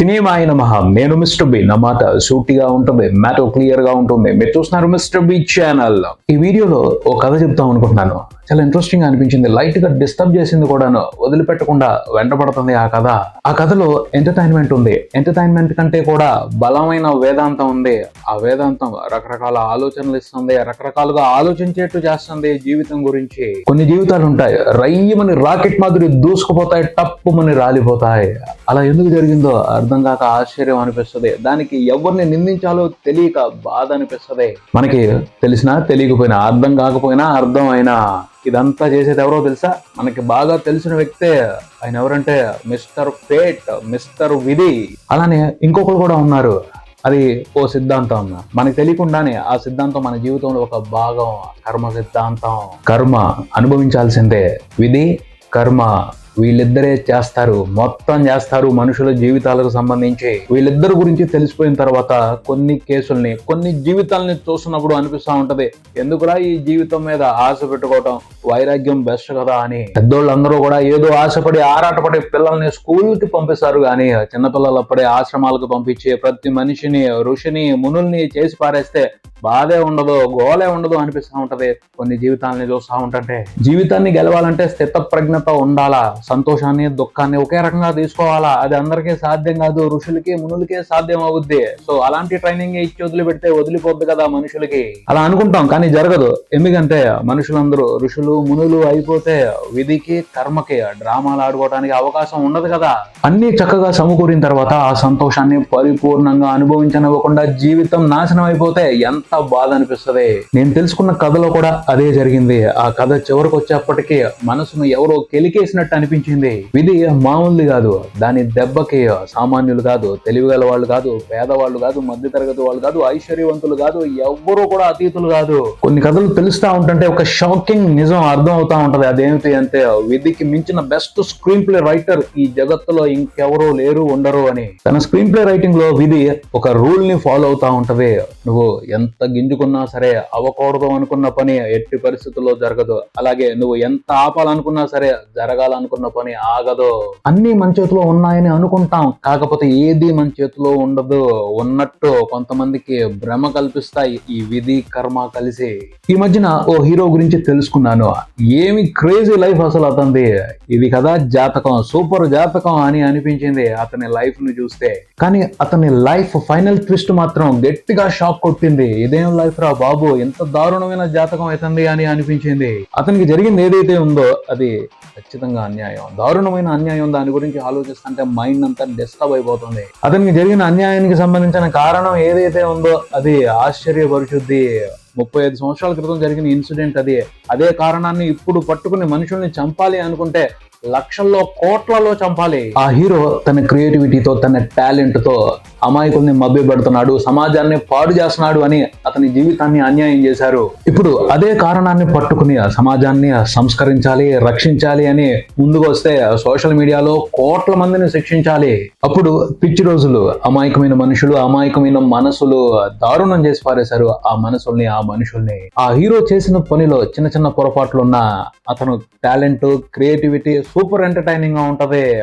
Cinema అయిన మహా నేను మిస్టర్ బి. నా మాట సూటిగా ఉంటుంది మ్యాటర్ క్లియర్గా ఉంటుంది. మీరు చూస్తున్నారు మిస్టర్ బి ఛానల్. ఈ వీడియోలో ఒక కథ చెప్తాం అనుకుంటున్నాను. చాలా ఇంట్రెస్టింగ్ అనిపించింది. లైట్గా డిస్టర్బ్ చేసింది కూడాను. వదిలిపెట్టకుండా వెంటబడుతుంది ఆ కథ. ఆ కథలో ఎంటర్టైన్మెంట్ ఉంది. ఎంటర్టైన్మెంట్ కంటే కూడా బలమైన వేదాంతం ఉంది. ఆ వేదాంతం రకరకాల ఆలోచనలు ఇస్తుంది. రకరకాలుగా ఆలోచించేట్టు చేస్తుంది జీవితం గురించి. కొన్ని జీవితాలు ఉంటాయి. రయ్యమని రాకెట్ మాదిరి దూసుకుపోతాయి టప్పుమని రాలిపోతాయి. అలా ఎందుకు జరిగిందో అర్థం కాక ఆశ్చర్యం అనిపిస్తుంది. దానికి ఎవరిని నిందించాలో తెలియక బాధ అనిపిస్తుంది. మనకి తెలిసినా తెలియకపోయినా అర్థం కాకపోయినా అర్థం అయినా ఇదంతా చేసేది ఎవరో తెలుసా? మనకి బాగా తెలిసిన వ్యక్తే ఆయన ఎవరంటే మిస్టర్ ఫేట్ మిస్టర్ విధి. అలానే ఇంకొకరు కూడా ఉన్నారు. అది ఓ సిద్ధాంతం. మనకి తెలియకుండానే ఆ సిద్ధాంతం మన జీవితంలో ఒక భాగం కర్మ సిద్ధాంతం. కర్మ అనుభవించాల్సిందే. విధి కర్మ వీళ్ళిద్దరే చేస్తారు. మొత్తం చేస్తారు మనుషుల జీవితాలకు సంబంధించి. వీళ్ళిద్దరి గురించి తెలిసిపోయిన తర్వాత కొన్ని కేసుల్ని కొన్ని జీవితాలని చూస్తున్నప్పుడు అనిపిస్తా ఉంటది. ఎందుకురా ఈ జీవితం మీద ఆశ పెట్టుకోవటం? వైరాగ్యం బెస్ట్ కదా అని. పెద్దోళ్ళందరూ కూడా ఏదో ఆశపడి ఆరాటపడి పిల్లల్ని స్కూల్కి పంపిస్తారు కానీ చిన్నపిల్లలు అప్పుడే ఆశ్రమాలకు పంపించి ప్రతి మనిషిని ఋషిని మునుల్ని చేసి పారేస్తే బాధే ఉండదు గోలే ఉండదు అనిపిస్తూ ఉంటది. కొన్ని జీవితాలని చూస్తూ ఉంటుంటే. జీవితాన్ని గెలవాలంటే స్థిత ప్రజ్ఞత ఉండాలా? సంతోషాన్ని దుఃఖాన్ని ఒకే రకంగా తీసుకోవాలా? అది అందరికీ సాధ్యం కాదు ఋషులకి మునులకే సాధ్యం అవుద్ది. సో అలాంటి ట్రైనింగ్ ఇచ్చి వదిలిపెడితే వదిలిపోద్ది కదా మనుషులకి. అలా అనుకుంటాం కానీ జరగదు. ఎందుకంటే మనుషులందరూ ఋషులు మునులు అయిపోతే విధికి కర్మకి డ్రామాలు ఆడుకోవడానికి అవకాశం ఉండదు కదా. అన్ని చక్కగా సమకూరిన తర్వాత ఆ సంతోషాన్ని పరిపూర్ణంగా అనుభవించనివ్వకుండా జీవితం నాశనం అయిపోతే ఎంత బాధ అనిపిస్తుంది. నేను తెలుసుకున్న కథలో కూడా అదే జరిగింది. ఆ కథ చివరికి వచ్చేప్పటికీ మనసును ఎవరో కెలికేసినట్టు అనిపించింది విధి మామూలు కాదు. దాని దెబ్బకి సామాన్యులు కాదు తెలివిగల వాళ్ళు కాదు పేదవాళ్ళు కాదు మధ్యతరగతి వాళ్ళు కాదు ఐశ్వర్యవంతులు కాదు ఎవ్వరూ కూడా అతీతులు కాదు. కొన్ని కథలు తెలుస్తా ఉంటుంటే ఒక షాకింగ్ నిజం అర్థం అవుతా ఉంటది. అదేమిటి అంటే విధికి మించిన బెస్ట్ స్క్రీన్ ప్లే రైటర్ ఈ జగత్తులో ఇంకెవరూ లేరు ఉండరు అని. తన స్క్రీన్ ప్లే రైటింగ్లో విధి ఒక రూల్ని ఫాలో అవుతా ఉంటది. నువ్వు ఎంత గింజుకున్నా సరే అవ్వకూడదు అనుకున్న పని ఎట్టి పరిస్థితుల్లో జరగదు. అలాగే నువ్వు ఎంత ఆపాలనుకున్నా సరే జరగాలనుకున్న పని ఆగదు. అన్ని మన చేతిలో ఉన్నాయని అనుకుంటాం. కాకపోతే ఏది మన చేతిలో ఉండదు. ఉన్నట్టు కొంతమందికి భ్రమ కల్పిస్తాయి. ఈ విధి కర్మ కలిసి. ఈ మధ్యన ఓ హీరో గురించి తెలుసుకున్నాను. ఏమి క్రేజీ లైఫ్ అసలు అతనిది. ఇది కదా జాతకం. సూపర్ జాతకం అని అనిపించింది అతని లైఫ్ని చూస్తే. కానీ అతని లైఫ్ ఫైనల్ ట్విస్ట్ మాత్రం గట్టిగా షాక్ కొట్టింది. ఇదేం లైఫ్ రా బాబు? ఎంత దారుణమైన జాతకం అవుతుంది అని అనిపించింది. అతనికి జరిగింది ఏదైతే ఉందో అది ఖచ్చితంగా అన్యాయం. దారుణమైన అన్యాయం దాని గురించి ఆలోచిస్తుంటే మైండ్ అంతా డిస్టర్బ్ అయిపోతుంది. అతనికి జరిగిన అన్యాయానికి సంబంధించిన కారణం ఏదైతే ఉందో అది ఆశ్చర్యపరుచుద్ది. ముప్పై ఐదు సంవత్సరాల క్రితం జరిగిన ఇన్సిడెంట్ అది. అదే కారణాన్ని ఇప్పుడు పట్టుకుని మనుషుల్ని చంపాలి అనుకుంటే లక్షల్లో కోట్లలో చంపాలి. ఆ హీరో తన క్రియేటివిటీతో తన టాలెంట్తో అమాయకుల్ని మభ్య పెడుతున్నాడు సమాజాన్ని పాడు చేస్తున్నాడు అని అతని జీవితాన్ని అన్యాయం చేశారు. ఇప్పుడు అదే కారణాన్ని పట్టుకుని ఆ సమాజాన్ని సంస్కరించాలి రక్షించాలి అని ముందుకు వస్తే సోషల్ మీడియాలో కోట్ల మందిని శిక్షించాలి. అప్పుడు పిచ్చి రోజులు అమాయకమైన మనుషులు అమాయకమైన మనసులు దారుణం చేసి పారేశారు ఆ మనసుల్ని ఆ మనుషుల్ని. ఆ హీరో చేసిన పనిలో చిన్న చిన్న పొరపాట్లున్న అతను టాలెంట్ క్రియేటివిటీ సూపర్ ఎంటర్టైనింగ్గా ఉంటది.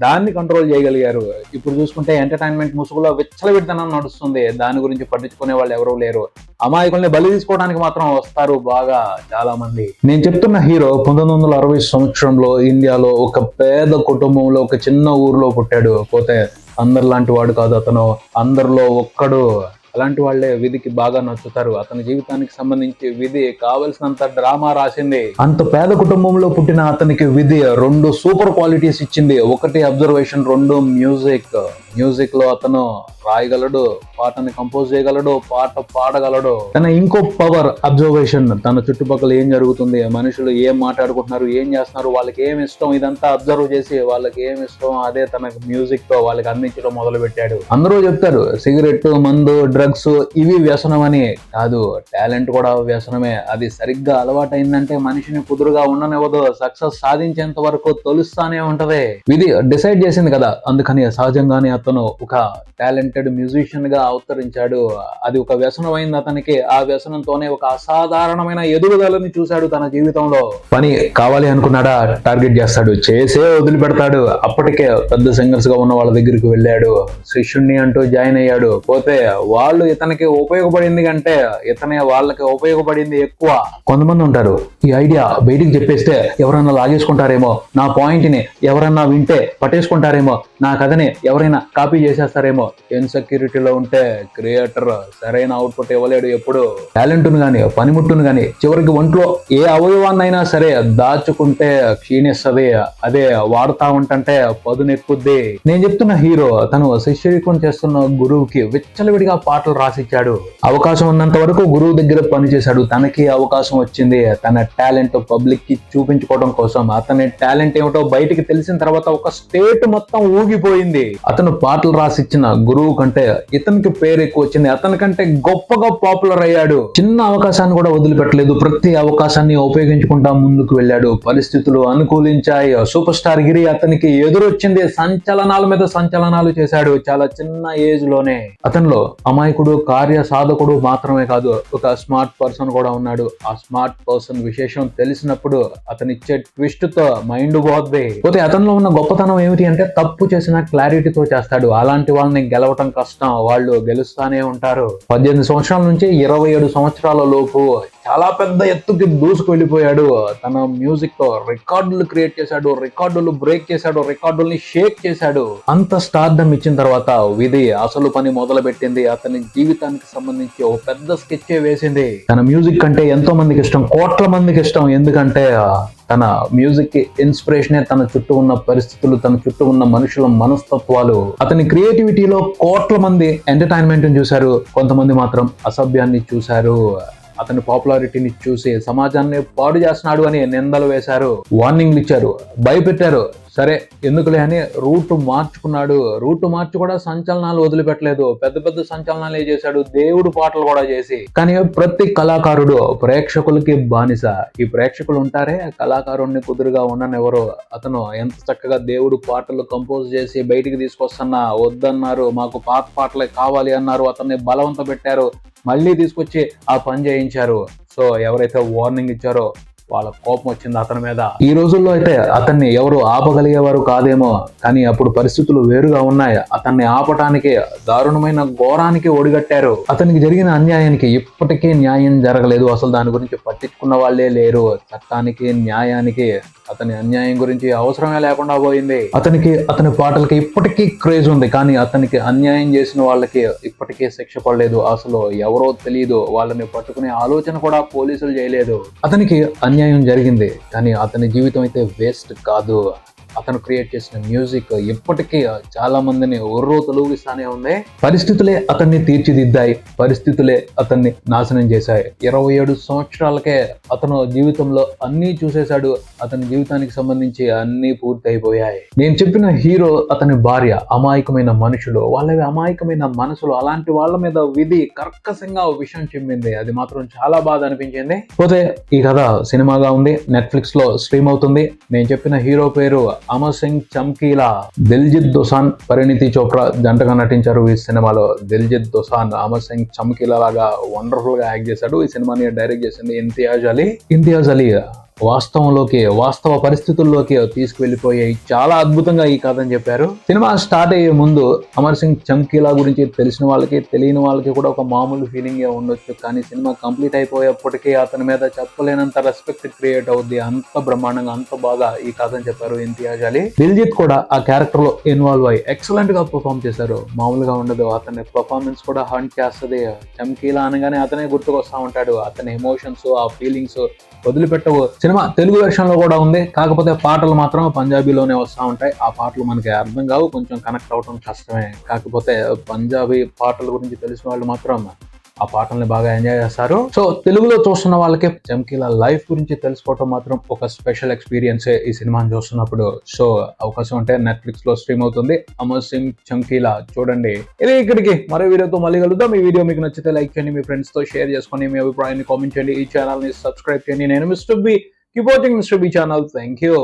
దాన్ని కంట్రోల్ చేయగలిగారు. ఇప్పుడు చూసుకుంటే ఎంటర్టైన్మెంట్ ముసుగులో విచ్చలవిడితనం నడుస్తుంది. దాని గురించి పట్టించుకునే వాళ్ళు ఎవరూ లేరు. అమాయకుల్ని బలి తీసుకోవడానికి మాత్రం వస్తారు బాగా చాలా మంది నేను చెప్తున్న హీరో పంతొమ్మిది వందల అరవై సంవత్సరంలో ఇండియాలో ఒక పేద కుటుంబంలో ఒక చిన్న ఊర్లో పుట్టాడు. పోతే అందరిలాంటి వాడు కాదు అతను. అందరిలో ఒక్కడు అలాంటి వాళ్ళే విధికి బాగా నచ్చుతారు. అతని జీవితానికి సంబంధించి విధి కావలసినంత డ్రామా రాసింది. అంత పేద కుటుంబంలో పుట్టిన అతనికి విధి రెండు సూపర్ క్వాలిటీస్ ఇచ్చింది. ఒకటి అబ్జర్వేషన్ రెండు మ్యూజిక్. మ్యూజిక్లో అతను రాయగలడు. పాటని కంపోజ్ చేయగలడో పాట పాడగలడు. తన ఇంకో పవర్ అబ్జర్వేషన్ తన చుట్టుపక్కల ఏం జరుగుతుంది మనుషులు ఏం మాట్లాడుకుంటున్నారు ఏం చేస్తున్నారు వాళ్ళకి ఏం ఇష్టం ఇదంతా అబ్జర్వ్ చేసి వాళ్ళకి ఏం ఇష్టం అదే తన మ్యూజిక్తో వాళ్ళకి అందించడం మొదలు పెట్టాడు అందరూ చెప్తారు సిగరెట్ మందు డ్రగ్స్ ఇవి వ్యసనం అని కాదు టాలెంట్ కూడా వ్యసనమే. అది సరిగ్గా అలవాటైందంటే మనిషిని కుదురుగా ఉండనివ్వదు సక్సెస్ సాధించేంత వరకు తొలుస్తానే ఉంటది. ఇది డిసైడ్ చేసింది కదా అందుకని సహజంగానే అతను ఒక టాలెంటెడ్ మ్యూజిషియన్గా అవతరించాడు అది ఒక వ్యసనం అయింది అతనికి. ఆ వ్యసనంతోనే ఒక అసాధారణమైన ఎదుగుదలని చూశాడు తన జీవితంలో. పని కావాలి అనుకున్నాడా? టార్గెట్ చేస్తాడు. చేసే వదిలిపెడతాడు. అప్పటికే పెద్ద సింగర్స్గా ఉన్న వాళ్ళ దగ్గరికి వెళ్ళాడు. శిష్యుణ్ణి అంటూ జాయిన్ అయ్యాడు. పోతే వాళ్ళు ఇతనికి ఉపయోగపడింది కంటే ఇతనే వాళ్ళకి ఉపయోగపడింది ఎక్కువ. కొంతమంది ఉంటారు ఈ ఐడియా బయటికి చెప్పేస్తే ఎవరన్నా లాగేసుకుంటారేమో నా పాయింట్ని ఎవరన్నా వింటే పట్టేసుకుంటారేమో నా కథని ఎవరైనా కాపీ చేసేస్తారేమో ఇన్సెక్యూరిటీలో ఉంటే క్రియేటర్ సరైన అవుట్పుట్ ఇవ్వలేడు ఎప్పుడు. టాలెంట్ గాని పనిముట్టును గాని చివరికి ఒంట్లో ఏ అవయవాన్నైనా సరే దాచుకుంటే క్షీణిస్తుంది. అదే వాడుతా ఉంటంటే పదునెక్కుద్ది. నేను చెప్తున్న హీరో తను శిష్యరికం చేస్తున్న గురువుకి విచ్చలవిడిగా పాటలు రాసిచ్చాడు. అవకాశం ఉన్నంత వరకు గురువు దగ్గర పనిచేశాడు. తనకి అవకాశం వచ్చింది. తన టాలెంట్ పబ్లిక్కి చూపించుకోవడం కోసం అతని టాలెంట్ ఏమిటో బయటికి తెలిసిన తర్వాత ఒక స్టేట్ మొత్తం ఊగిపోయింది. అతను పాటలు రాసిచ్చిన గురువు కంటే ఇతనికి పేరు ఎక్కువ వచ్చింది. అతని కంటే గొప్పగా పాపులర్ అయ్యాడు. చిన్న అవకాశాన్ని కూడా వదిలిపెట్టలేదు. ప్రతి అవకాశాన్ని ఉపయోగించుకుంటా ముందుకు వెళ్ళాడు. పరిస్థితులు అనుకూలించాయి. సూపర్ స్టార్ గిరి అతనికి ఎదురొచ్చింది. సంచలనాల మీద సంచలనాలు చేశాడు చాలా చిన్న ఏజ్లోనే. అతనిలో అమాయకుడు కార్య సాధకుడు మాత్రమే కాదు ఒక స్మార్ట్ పర్సన్ కూడా ఉన్నాడు. ఆ స్మార్ట్ పర్సన్ విశేషం తెలిసినప్పుడు అతనిచ్చే ట్విస్ట్తో మైండ్ పోద్ది. పోతే అతనిలో ఉన్న గొప్పతనం ఏమిటి అంటే తప్పు చేసిన క్లారిటీతో చేస్తాడు. అలాంటి వాళ్ళని గెలవటం కష్టం. వాళ్ళు గెలుస్తానే ఉంటారు. పద్దెనిమిది సంవత్సరాల నుంచి ఇరవై ఏడు సంవత్సరాల లోపు చాలా పెద్ద ఎత్తుకి దూసుకు వెళ్ళిపోయాడు. తన మ్యూజిక్తో రికార్డులు క్రియేట్ చేశాడు రికార్డులు బ్రేక్ చేశాడు రికార్డుల్ని షేక్ చేశాడు. అంత స్టార్డమ్ ఇచ్చిన తర్వాత విధి అసలు పని మొదలు పెట్టింది అతని జీవితానికి సంబంధించి ఒక పెద్ద స్కెచ్ వేసింది. తన మ్యూజిక్ అంటే ఎంతో మందికి ఇష్టం కోట్ల మందికి ఇష్టం. ఎందుకంటే తన మ్యూజిక్కి ఇన్స్పిరేషనే తన చుట్టూ ఉన్న పరిస్థితులు తన చుట్టూ ఉన్న మనుషుల మనస్తత్వాలు. అతని క్రియేటివిటీలో కోట్ల మంది ఎంటర్టైన్మెంట్ చూశారు. కొంతమంది మాత్రం అసభ్యాన్ని చూశారు. అతని పాపులారిటీని చూసి సమాజాన్ని పాడు చేస్తున్నాడు అని నిందలు వేశారు. వార్నింగ్లు ఇచ్చారు. భయపెట్టారు. సరే ఎందుకులే అని రూట్ మార్చుకున్నాడు. రూట్ మార్చి కూడా సంచలనాలు వదిలిపెట్టలేదు. పెద్ద పెద్ద సంచలనాలే చేశాడు. దేవుడు పాటలు కూడా చేసి. కానీ ప్రతి కళాకారుడు ప్రేక్షకులకి బానిస. ఈ ప్రేక్షకులు ఉంటారే కళాకారుణ్ణి కుదురుగా ఉండనెవరు అతను ఎంత చక్కగా దేవుడు పాటలు కంపోజ్ చేసి బయటికి తీసుకొస్తున్నా వద్దన్నారు మాకు పాత పాటలే కావాలి అన్నారు అతన్ని బలవంత పెట్టారు. మళ్ళీ తీసుకొచ్చి ఆ పని చేయించారు. సో ఎవరైతే వార్నింగ్ ఇచ్చారో వాళ్ళ కోపం వచ్చింది అతని మీద. ఈ రోజుల్లో అయితే అతన్ని ఎవరు ఆపగలిగేవారు కాదేమో కానీ అప్పుడు పరిస్థితులు వేరుగా ఉన్నాయి? అతన్ని ఆపటానికి దారుణమైన ఘోరానికి ఒడిగట్టారు. అతనికి జరిగిన అన్యాయానికి ఇప్పటికీ న్యాయం జరగలేదు. అసలు దాని గురించి పట్టించుకున్న వాళ్ళే లేరు. చట్టానికి న్యాయానికి అతని అన్యాయం గురించి అవసరమే లేకుండా పోయింది. అతనికి అతని పాటలకి ఇప్పటికీ క్రేజ్ ఉంది కానీ అతనికి అన్యాయం చేసిన వాళ్ళకి ఇప్పటికీ శిక్ష పడలేదు. అసలు ఎవరో తెలియదు వాళ్ళని పట్టుకునే ఆలోచన కూడా పోలీసులు చేయలేదు. అతనికి అన్యాయం అన్యాయం జరిగింది కానీ అతని జీవితం అయితే వేస్ట్ కాదు. అతను క్రియేట్ చేసిన మ్యూజిక్ ఇప్పటికీ చాలా మందిని ఒర్రో తొలగిస్తానే ఉంది. పరిస్థితులే అతన్ని తీర్చిదిద్దాయి. పరిస్థితులే అతన్ని నాశనం చేశాయి. ఇరవై ఏడు సంవత్సరాలకే అతను జీవితంలో అన్నీ చూసేశాడు. అతని జీవితానికి సంబంధించి అన్నీ పూర్తి అయిపోయాయి నేను చెప్పిన హీరో అతని భార్య అమాయకమైన మనుషులు వాళ్ళవి అమాయకమైన మనసులు అలాంటి వాళ్ళ మీద విధి కర్కశంగా విషయం చెప్పింది అది మాత్రం చాలా బాధ అనిపించింది. పోతే ఈ కథ సినిమాగా ఉంది. నెట్ఫ్లిక్స్లో స్ట్రీమ్ అవుతుంది. నేను చెప్పిన హీరో పేరు అమర్ సింగ్ చమ్కీలా దిల్జిత్ దొసాన్ పరిణితి చోప్రా జంటగా నటించారు ఈ సినిమాలో. దిల్జిత్ దొసాన్ అమర్ సింగ్ చమ్కీలా లాగా వండర్ఫుల్గా యాక్ట్ చేశాడు. ఈ సినిమాని డైరెక్ట్ చేసింది ఇంతియాజ్ అలీ. ఇంతియాజ్ అలీ వాస్తవంలోకి వాస్తవ పరిస్థితుల్లోకి తీసుకువెళ్ళిపోయాయి చాలా అద్భుతంగా ఈ కథ అని చెప్పారు. సినిమా స్టార్ట్ అయ్యే ముందు అమర్ సింగ్ చమ్కీలా గురించి తెలిసిన వాళ్ళకి తెలియని వాళ్ళకి కూడా ఒక మామూలు ఫీలింగ్ ఉండొచ్చు. కానీ సినిమా కంప్లీట్ అయిపోయేప్పటికీ అతని మీద చెప్పలేనంత రెస్పెక్ట్ క్రియేట్ అవుద్ది. అంత బ్రహ్మాండంగా అంత బాగా ఈ కథ అని చెప్పారు ఇంతియాజ్ అలీ. దిల్జిత్ కూడా ఆ క్యారెక్టర్లో ఇన్వాల్వ్ అయ్యి ఎక్సలెంట్గా పర్ఫామ్ చేశారు. మామూలుగా ఉండదు అతని పర్ఫార్మెన్స్ కూడా హంట్ చేస్తుంది. చమ్కీలా అనగానే అతనే గుర్తుకొస్తా ఉంటాడు. అతని ఎమోషన్స్ ఆ ఫీలింగ్స్ వదిలిపెట్టవు. సినిమా తెలుగు వెర్షన్లో కూడా ఉంది. కాకపోతే పాటలు మాత్రం పంజాబీలోనే వస్తూ ఉంటాయి. ఆ పాటలు మనకి అర్థం కావు. కొంచెం కనెక్ట్ అవటం కష్టమే. కాకపోతే పంజాబీ పాటల గురించి తెలిసిన వాళ్ళు మాత్రం ఆ పాటల్ని బాగా ఎంజాయ్ చేస్తారు. సో తెలుగులో చూస్తున్న వాళ్ళకి చమ్కీల లైఫ్ గురించి తెలుసుకోవటం మాత్రం ఒక స్పెషల్ ఎక్స్పీరియన్స్ ఈ సినిమాని చూస్తున్నప్పుడు. సో అవకాశం ఉంటే నెట్ఫ్లిక్స్లో స్ట్రీమ్ అవుతుంది. అమర్ సింగ్ చమ్కీలా చూడండి. ఇది ఇక్కడికి మరో వీడియోతో మళ్ళీ కలుద్దాం. ఈ వీడియో మీకు నచ్చితే లైక్ చేయండి. మీ ఫ్రెండ్స్తో షేర్ చేసుకొని మీ అభిప్రాయాన్ని కామెంట్ చేయండి. ఈ ఛానల్ని సబ్స్క్రైబ్ చేయండి. నేను mister B keep watching mister B channel thank you